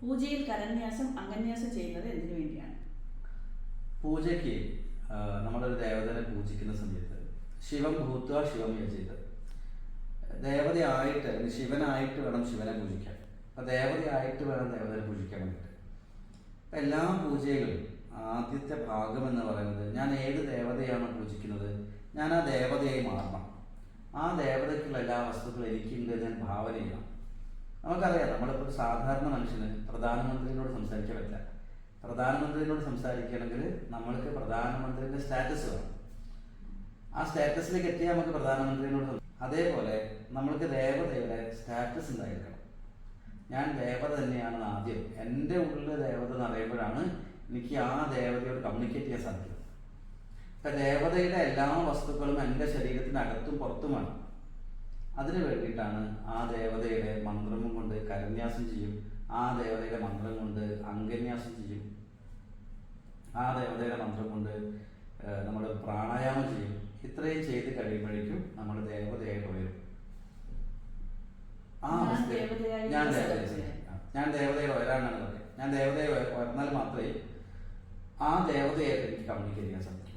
പൂജയിൽ കരന്യാസം അംഗന്യാസം ചെയ്യുന്നത് എന്തിനു വേണ്ടിയാണ്? പൂജയ്ക്ക് നമ്മളൊരു ദേവതനെ പൂജിക്കുന്ന സമയത്ത് ശിവം ഭൂത്വ ശിവം യജിത്. ദേവതയായിട്ട് അല്ലെങ്കിൽ ശിവനായിട്ട് വേണം ശിവനെ പൂജിക്കാൻ. അപ്പൊ ദേവതയായിട്ട് വേണം ദേവതനെ പൂജിക്കാൻ വേണ്ടിയിട്ട്. അപ്പൊ എല്ലാ പൂജയിലും ആദ്യത്തെ ഭാഗം എന്ന് പറയുന്നത് ഞാൻ ഏത് ദേവതയാണ് പൂജിക്കുന്നത്? ഞാൻ ആ ദേവതയായി മാറണം. ആ ദേവതയ്ക്കുള്ള എല്ലാ വസ്തുക്കളും എനിക്കുണ്ട് ഞാൻ ഭാവന ചെയ്യണം നമുക്കറിയാം നമ്മളിപ്പോൾ സാധാരണ മനുഷ്യന് പ്രധാനമന്ത്രിയോട് സംസാരിക്കാൻ പറ്റില്ല. പ്രധാനമന്ത്രിയോട് സംസാരിക്കണമെങ്കിൽ നമ്മൾക്ക് പ്രധാനമന്ത്രിയുടെ സ്റ്റാറ്റസ് വേണം. ആ സ്റ്റാറ്റസിലേക്ക് എത്തിയാൽ നമുക്ക് പ്രധാനമന്ത്രിയോട് അതേപോലെ നമ്മൾക്ക് ദേവതയുടെ സ്റ്റാറ്റസ് ഉണ്ടായിരിക്കണം. ഞാൻ ദേവത തന്നെയാണ് ആദ്യം. എന്റെ ഉള്ളിൽ ദേവത എന്ന് അറിയുമ്പോഴാണ് എനിക്ക് ആ ദേവതയോട് കമ്മ്യൂണിക്കേറ്റ് ചെയ്യാൻ സാധിക്കുന്നത്. ഇപ്പം ദേവതയുടെ എല്ലാ വസ്തുക്കളും എന്റെ ശരീരത്തിനകത്തും പുറത്തുമാണ്. അതിനു വേണ്ടിയിട്ടാണ് ആ ദേവതയുടെ മന്ത്രം കൊണ്ട് കരന്യാസം ചെയ്യും. ആ ദേവതയുടെ മന്ത്രം കൊണ്ട് അംഗന്യാസം ചെയ്യും. ആ ദേവതയുടെ മന്ത്രം കൊണ്ട് നമ്മൾ പ്രാണായാമം ചെയ്യും. ഇത്രയും ചെയ്ത് കഴിയുമ്പോഴേക്കും നമ്മൾ ദേവതയായിട്ട് വരും ആ ഞാൻ ഞാൻ ദേവതയെ ഞാൻ ദേവതയെ വരാനാണ് പറയുന്നത് ഞാൻ ദേവതയെ വരുന്നാൽ മാത്രമേ ആ ദേവതയായിട്ട് എനിക്ക് കമ്മ്യൂണിക്കേറ്റ് ചെയ്യാൻ സാധിക്കും.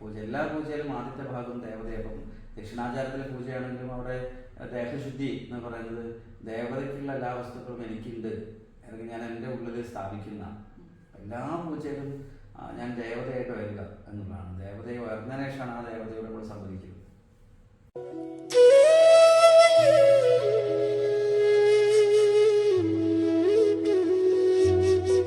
പൂജ എല്ലാ പൂജയിലും ആദ്യത്തെ ഭാഗം ദേവതയെ ദക്ഷിണാചാരത്തിലെ പൂജയാണെങ്കിലും അവിടെ ദേഹശുദ്ധി എന്ന് പറയുന്നത് ദേവതയ്ക്കുള്ള എല്ലാ വസ്തുക്കളും എനിക്കുണ്ട്. അല്ലെങ്കിൽ ഞാൻ എന്റെ ഉള്ളിൽ സ്ഥാപിക്കുന്ന എല്ലാ പൂജയിലും ഞാൻ ദേവതയായിട്ട് വരിക എന്നുള്ളതാണ്. ദേവതയെ വരുന്നതിനേഷാണ് ആ ദേവതയോട് നമ്മൾ ആ